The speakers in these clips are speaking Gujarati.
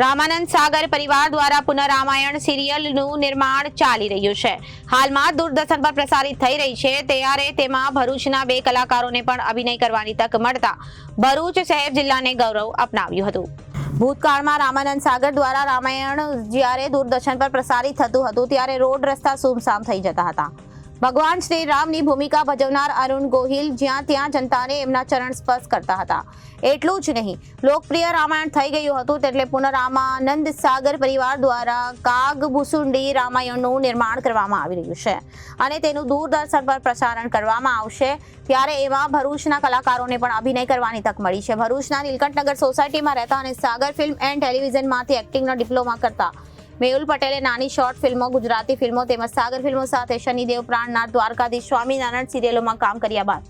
રામાનંદ સાગર પરિવાર દ્વારા પુનઃરામાયણ સિરિયલનું નિર્માણ ચાલી રહ્યું છે. હાલમાં દૂરદર્શન પર પ્રસારિત થઈ રહી છે. ત્યારે તેમાં ભરૂચના બે કલાકારોને પણ અભિનય કરવાની તક મળતા ભરૂચ શહેર જિલ્લાને ગૌરવ અપનાવ્યું હતું. ભૂતકાળમાં રામાનંદ સાગર દ્વારા રામાયણ જ્યારે દૂરદર્શન પર પ્રસારિત થતું હતું, ત્યારે રોડ રસ્તા સુમસામ થઈ જતા હતા. ભગવાન શ્રી રામની ભૂમિકા ભજવનાર અરુણ ગોહિલ જ્યાં ત્યાં જનતાને એમના ચરણ સ્પર્શ કરતા હતા. એટલું જ નહીં, લોકપ્રિય રામાયણ થઈ ગયું હતું એટલે પુનઃરામાનંદ સાગર પરિવાર દ્વારા કાગ ભૂસુંડી રામાયણનું નિર્માણ કરવામાં આવી રહ્યું છે અને તેનું દૂરદર્શન પર પ્રસારણ કરવામાં આવશે. ત્યારે એવા ભરૂચના કલાકારોને પણ અભિનય કરવાની તક મળી છે. ભરૂચના નીલકંઠનગર સોસાયટીમાં રહેતા અને સાગર ફિલ્મ એન્ડ ટેલિવિઝનમાંથી એક્ટિંગનો ડિપ્લોમા કરતા મેહુલ પટેલે નાની શોર્ટ ફિલ્મો, ગુજરાતી ફિલ્મો તેમજ સાગર ફિલ્મો સાથે શનિદેવ, પ્રાણનાથ, દ્વારકાધીશ, સ્વામિનારાયણ સિરિયલોમાં કામ કર્યા બાદ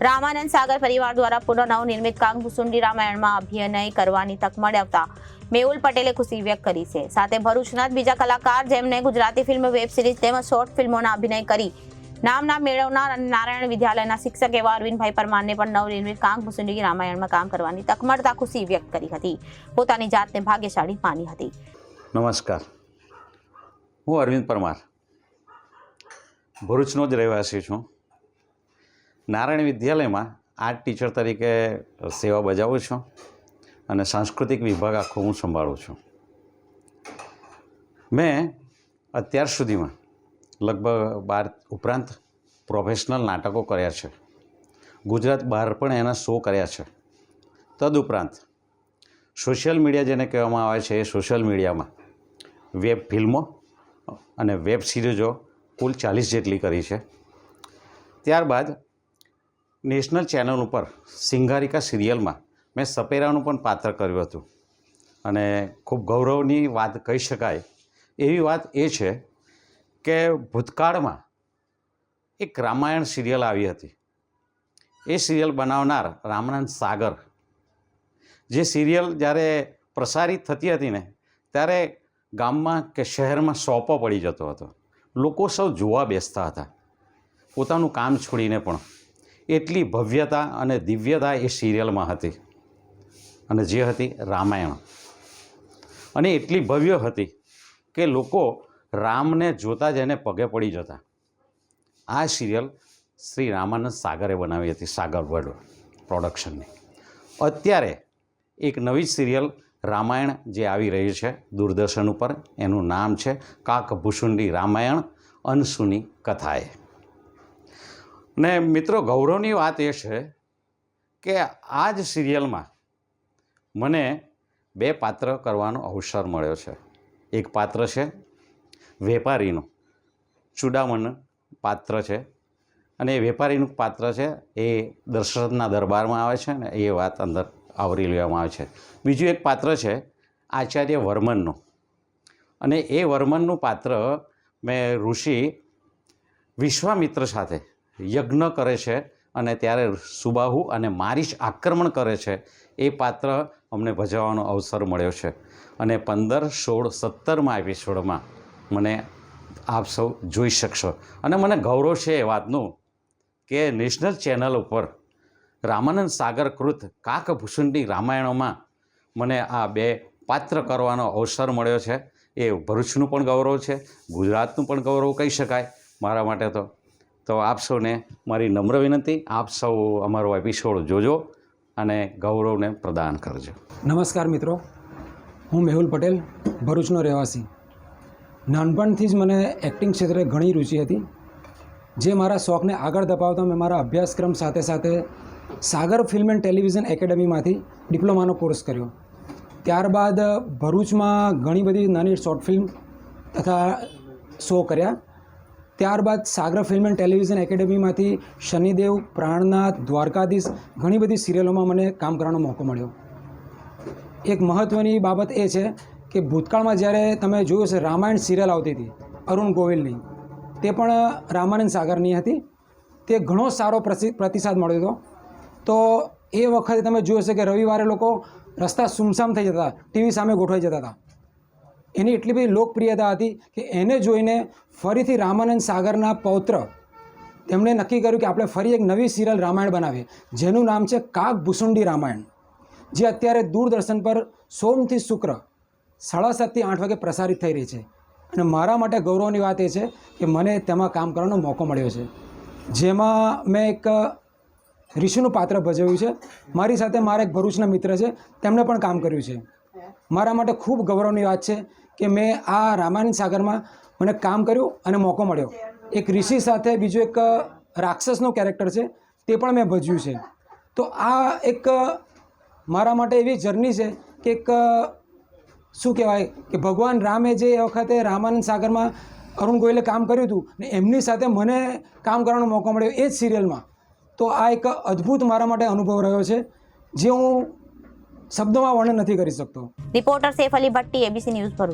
રામાનંદ સાગર પરિવાર દ્વારા પુનઃ નવનિર્મિત કાંગભૂસુંડી રામાયણમાં અભિનય કરવાની તક મળ્યા મેહુલ પટેલે ખુશી વ્યક્ત કરી છે. સાથે ભરૂચના બીજા કલાકાર જેમને ગુજરાતી ફિલ્મ વેબ સિરીઝ તેમજ શોર્ટ ફિલ્મોના અભિનય કરી નામના મેળવનાર અને નારાયણ વિદ્યાલયના શિક્ષક એવા અરવિંદભાઈ પરમારને પણ નવનિર્મિત કાંગભૂસુંડી રામાયણમાં કામ કરવાની તક મળતા ખુશી વ્યક્ત કરી હતી. પોતાની જાતને ભાગ્યશાળી માની હતી. નમસ્કાર. હું અરવિંદ પરમાર. ભરૂચનો જ રહેવાસી છું. નારાયણ વિદ્યાલયમાં આર્ટ ટીચર તરીકે સેવા બજાવું છું અને સાંસ્કૃતિક વિભાગ આખો હું સંભાળું છું. મેં અત્યાર સુધીમાં લગભગ બાર ઉપરાંત પ્રોફેશનલ નાટકો કર્યા છે. ગુજરાત બહાર પણ એના શો કર્યા છે. તદુપરાંત સોશિયલ મીડિયા જેને કહેવામાં આવે છે એ સોશિયલ મીડિયામાં વેબ ફિલ્મો અને વેબ સિરીઝો કુલ ચાલીસ જેટલી કરી છે. ત્યારબાદ નેશનલ ચેનલ ઉપર સિંગારિકા સિરિયલમાં મેં સપેરાનું પણ પાત્ર કર્યું હતું. અને ખૂબ ગૌરવની વાત કહી શકાય એવી વાત એ છે કે ભૂતકાળમાં એક રામાયણ સિરિયલ આવી હતી. એ સિરિયલ બનાવનાર રામાનંદ સાગર, જે સિરિયલ જ્યારે પ્રસારિત થતી હતી ને, ત્યારે ગામમાં કે શહેરમાં સોંપો પડી જતો હતો. લોકો સૌ જોવા બેસતા હતા. પોતાનું કામ છોડીને પણ એટલી ભવ્યતા અને દિવ્યતા એ સિરિયલમાં હતી અને જે હતી રામાયણ. અને એટલી ભવ્ય હતી કે લોકો રામને જોતા જ એને પગે પડી જતા. આ સિરિયલ શ્રી રામાનંદ સાગરે બનાવી હતી, સાગર વર્લ્ડ પ્રોડક્શનની. અત્યારે એક નવી સિરિયલ રામાયણ જે આવી રહ્યું છે, દૂરદર્શન ઉપર, એનું નામ છે કાક ભૂસુંડી રામાયણ અનસુની કથાએ. ને મિત્રો, ગૌરવની વાત એ છે કે આ જ સિરિયલમાં મને બે પાત્ર કરવાનો અવસર મળ્યો છે. એક પાત્ર છે વેપારીનું, ચૂડામણ પાત્ર છે. અને એ વેપારીનું પાત્ર છે એ દશરથના દરબારમાં આવે છે ને એ વાત અંદર આવરી લેવામાં આવે છે. બીજું એક પાત્ર છે આચાર્ય વર્મનનું. અને એ વર્મનનું પાત્ર મેં ઋષિ વિશ્વામિત્ર સાથે યજ્ઞ કરે છે અને ત્યારે સુબાહુ અને મારીશ આક્રમણ કરે છે. એ પાત્ર અમને ભજવવાનો અવસર મળ્યો છે. અને પંદર સોળ સત્તરમાં એપિસોડમાં મને આપ સૌ જોઈ શકશો. અને મને ગૌરવ છે એ વાતનું કે નેશનલ ચેનલ ઉપર રામાનંદ સાગર કૃત કાકભૂષણની રામાયણોમાં મને આ બે પાત્ર કરવાનો અવસર મળ્યો છે. એ ભરૂચનું પણ ગૌરવ છે, ગુજરાતનું પણ ગૌરવ કહી શકાય મારા માટે તો. તો આપ સૌને મારી નમ્ર વિનંતી, આપ સૌ અમારો એપિસોડ જોજો અને ગૌરવને પ્રદાન કરજો. નમસ્કાર મિત્રો, હું મેહુલ પટેલ, ભરૂચનો રહેવાસી. નાનપણથી જ મને એક્ટિંગ ક્ષેત્રે ઘણી રુચિ હતી. જે મારા શોખને આગળ ધપાવતા મેં મારા અભ્યાસક્રમ સાથે સાથે સાગર ફિલ્મ એન્ડ ટેલિવિઝન એકેડમીમાંથી ડિપ્લોમાનો કોર્સ કર્યો. ત્યારબાદ ભરૂચમાં ઘણી બધી નાની શોર્ટ ફિલ્મ તથા શો કર્યા. ત્યારબાદ સાગર ફિલ્મ એન્ડ ટેલિવિઝન એકેડમીમાંથી શનિદેવ, પ્રાણનાથ, દ્વારકાધીશ ઘણી બધી સિરિયલોમાં મને કામ કરવાનો મોકો મળ્યો. એક મહત્ત્વની બાબત એ છે કે ભૂતકાળમાં જ્યારે તમે જોયું છે રામાયણ સિરિયલ આવતી હતી, અરુણ ગોવિલની, તે પણ રામાનંદ સાગરની હતી. તે ઘણો સારો પ્રતિસાદ મળ્યો હતો. તો એ વખતે તમે જોયું હશે કે રવિવારે લોકો રસ્તા સુમસામ થઈ જતા ટીવી સામે ગોઠવાઈ જતા હતા. એની એટલી બધી લોકપ્રિયતા હતી કે એને જોઈને ફરીથી રામાનંદ સાગરના પૌત્ર તેમણે નક્કી કર્યું કે આપણે ફરી એક નવી સિરિયલ રામાયણ બનાવીએ, જેનું નામ છે કાક ભૂસુંડી રામાયણ. જે અત્યારે દૂરદર્શન પર સોમથી શુક્ર સાડા સાતથી આઠ વાગે પ્રસારિત થઈ રહી છે. અને મારા માટે ગૌરવની વાત એ છે કે મને તેમાં કામ કરવાનો મોકો મળ્યો છે. જેમાં મેં એક ઋષિનું પાત્ર ભજવ્યું છે. મારી સાથે મારા એક ભરૂચના મિત્ર છે. તેમણે પણ કામ કર્યું છે. મારા માટે ખૂબ ગૌરવની વાત છે કે મેં આ રામાયણ સાગરમાં મને કામ કર્યું અને મોકો મળ્યો. એક ઋષિ સાથે બીજું એક રાક્ષસનું કેરેક્ટર છે, તે પણ મેં ભજ્યું છે. તો આ એક મારા માટે એવી જર્ની છે કે એક, શું કહેવાય, કે ભગવાન રામે જે વખતે રામાનંદ સાગરમાં અરુણ ગોયલે કામ કર્યું હતું ને એમની સાથે મને કામ કરવાનો મોકો મળ્યો એ જ સિરિયલમાં તો આ એક અદ્ભુત મારા માટે અનુભવ રહ્યો છે, જે હું શબ્દોમાં વર્ણન નથી કરી શકતો. Reporter Saif Ali Bhatti ABC news Bharuch.